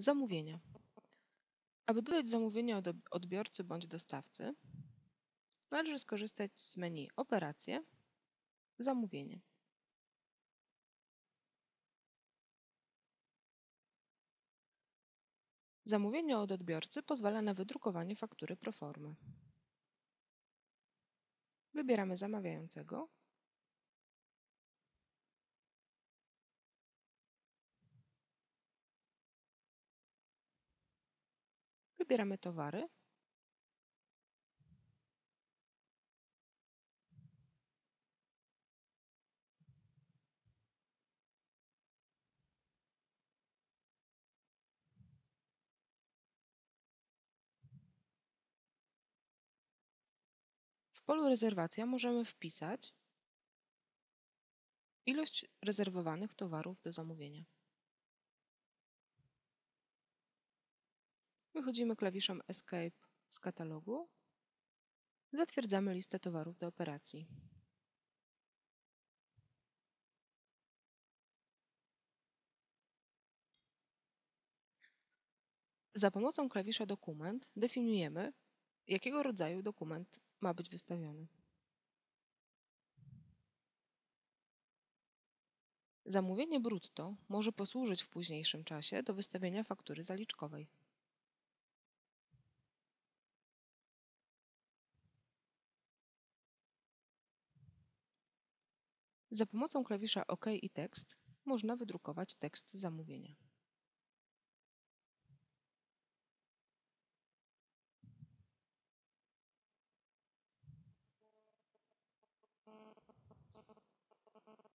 Zamówienia. Aby dodać zamówienie od odbiorcy bądź dostawcy, należy skorzystać z menu Operacje, Zamówienie. Zamówienie od odbiorcy pozwala na wydrukowanie faktury proformy. Wybieramy zamawiającego Wybieramy towary. W polu rezerwacja możemy wpisać ilość rezerwowanych towarów do zamówienia. Wychodzimy klawiszem Escape z katalogu. Zatwierdzamy listę towarów do operacji. Za pomocą klawisza Dokument definiujemy, jakiego rodzaju dokument ma być wystawiony. Zamówienie brutto może posłużyć w późniejszym czasie do wystawienia faktury zaliczkowej. Za pomocą klawisza OK i tekst można wydrukować tekst zamówienia.